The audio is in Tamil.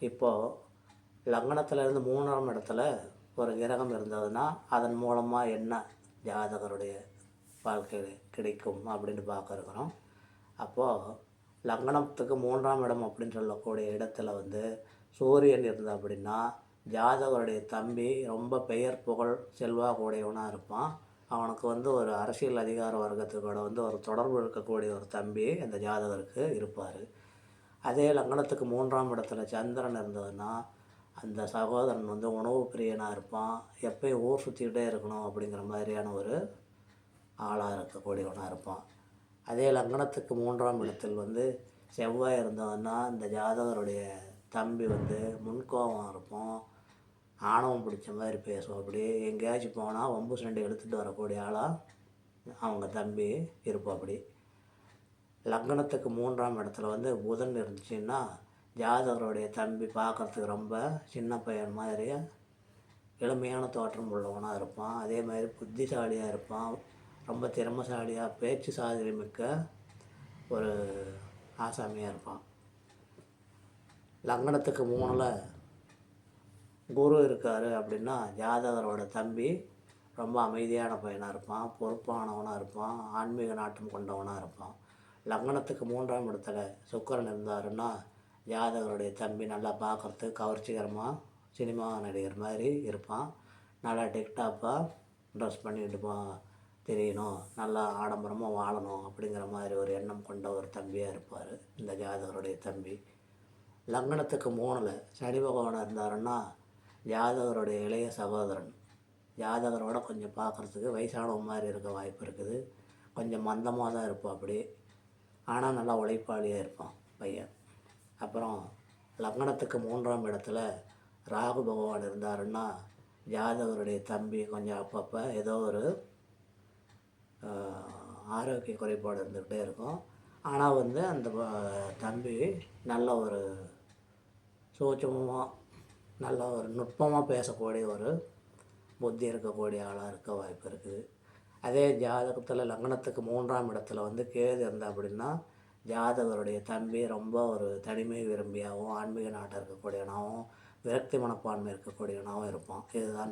இப்போது லக்னத்திலேருந்து மூணாம் இடத்துல ஒரு கிரகம் இருந்ததுன்னா அதன் மூலமாக என்ன ஜாதகருடைய வாழ்க்கையில் கிடைக்கும் அப்படின்னு பார்க்க இருக்கிறோம் அப்போது லக்னத்துக்கு மூன்றாம் இடம் அப்படின்னு சொல்லக்கூடிய இடத்துல வந்து சூரியன் இருந்தது அப்படின்னா ஜாதகருடைய தம்பி ரொம்ப பெயர் புகழ் செல்வாக்குடையவனாக இருப்பான். அவனுக்கு வந்து ஒரு அரசியல் அதிகார வர்க்கத்துக்கூட வந்து ஒரு தொடர்பு இருக்கக்கூடிய ஒரு தம்பி அந்த ஜாதகருக்கு இருப்பார். அதே லக்னத்துக்கு மூன்றாம் இடத்துல சந்திரன் இருந்ததுன்னா அந்த சகோதரன் வந்து உணவு பிரியனாக இருப்பான் எப்பயும் ஊர் சுற்றிக்கிட்டே இருக்கணும் அப்படிங்கிற மாதிரியான ஒரு ஆளாக இருக்கக்கூடியவனாக இருப்பான். அதே லக்னத்துக்கு மூன்றாம் இடத்தில் வந்து செவ்வாய் இருந்ததுன்னா இந்த ஜாதகருடைய தம்பி வந்து முன்கோபம் இருப்போம் ஆணவம் பிடிச்ச மாதிரி பேசும். அப்படி எங்கேயாச்சும் போனால் வம்பு சண்டை எடுத்துகிட்டு வரக்கூடிய ஆளாக அவங்க தம்பி இருப்போம் அப்படி. லக்னத்துக்கு மூன்றாம் இடத்துல வந்து புதன் இருந்துச்சுன்னா ஜாதகருடைய தம்பி பார்க்குறதுக்கு ரொம்ப சின்ன பையன் மாதிரி எளிமையான தோற்றம் உள்ளவனாக இருப்பான். அதே மாதிரி புத்திசாலியாக இருப்பான். ரொம்ப திறமசாலியாக பேச்சு சாதனை மிக்க ஒரு ஆசாமியாக இருப்பான். லக்னத்துக்கு மூணில் குரு இருக்கார் அப்படின்னா ஜாதகரோட தம்பி ரொம்ப அமைதியான பையனாக இருப்பான். பொறுப்பானவனாக இருப்பான். ஆன்மீக நாட்டம் கொண்டவனாக இருப்பான். லக்னத்துக்கு மூன்றாம் இடத்துல சுக்கரன் இருந்தாருன்னா ஜாதகருடைய தம்பி நல்லா பார்க்குறது கவர்ச்சிகரமாக சினிமா நடிகர் மாதிரி இருப்பான். நல்லா டிக்டாப்பாக ட்ரெஸ் பண்ணிட்டு போ தெரியணும். நல்லா ஆடம்பரமாக வாழணும் அப்படிங்கிற மாதிரி ஒரு எண்ணம் கொண்ட ஒரு தம்பியாக இருப்பார் இந்த ஜாதகருடைய தம்பி. லக்னத்துக்கு மூணில் சனி பகவான் இருந்தாருன்னா ஜாதகருடைய இளைய சகோதரன். ஜாதகரோட கொஞ்சம் பார்க்குறதுக்கு வயசானவங்க மாதிரி இருக்க வாய்ப்பு இருக்குது. கொஞ்சம் மந்தமாக தான் இருப்போம் அப்படி ஆனால் நல்லா உழைப்பாளியாக இருப்பான் பையன். அப்புறம் லக்னத்துக்கு மூன்றாம் இடத்துல ராகு பகவான் இருந்தாருன்னா ஜாதகருடைய தம்பி கொஞ்சம் அப்பப்போ ஏதோ ஒரு ஆரோக்கிய குறைபாடு இருந்துக்கிட்டே இருக்கும். ஆனால் வந்து அந்த தம்பி நல்ல ஒரு சூட்சமமாக நல்ல ஒரு நுட்பமாக பேசக்கூடிய ஒரு புத்தி இருக்கக்கூடிய ஆளாக இருக்க வாய்ப்பு இருக்குது. அதே ஜாதகத்தில் லக்னத்துக்கு மூன்றாம் இடத்துல வந்து கேது இருந்தா அப்படின்னா ஜாதகருடைய தன்மை ரொம்ப ஒரு தனிமை விரும்பியாகவும் ஆன்மீக நாட்டம் இருக்கக்கூடியவனாகவும் விரக்தி மனப்பான்மை இருக்கக்கூடியவனாகவும் இருப்பான். இதுதான்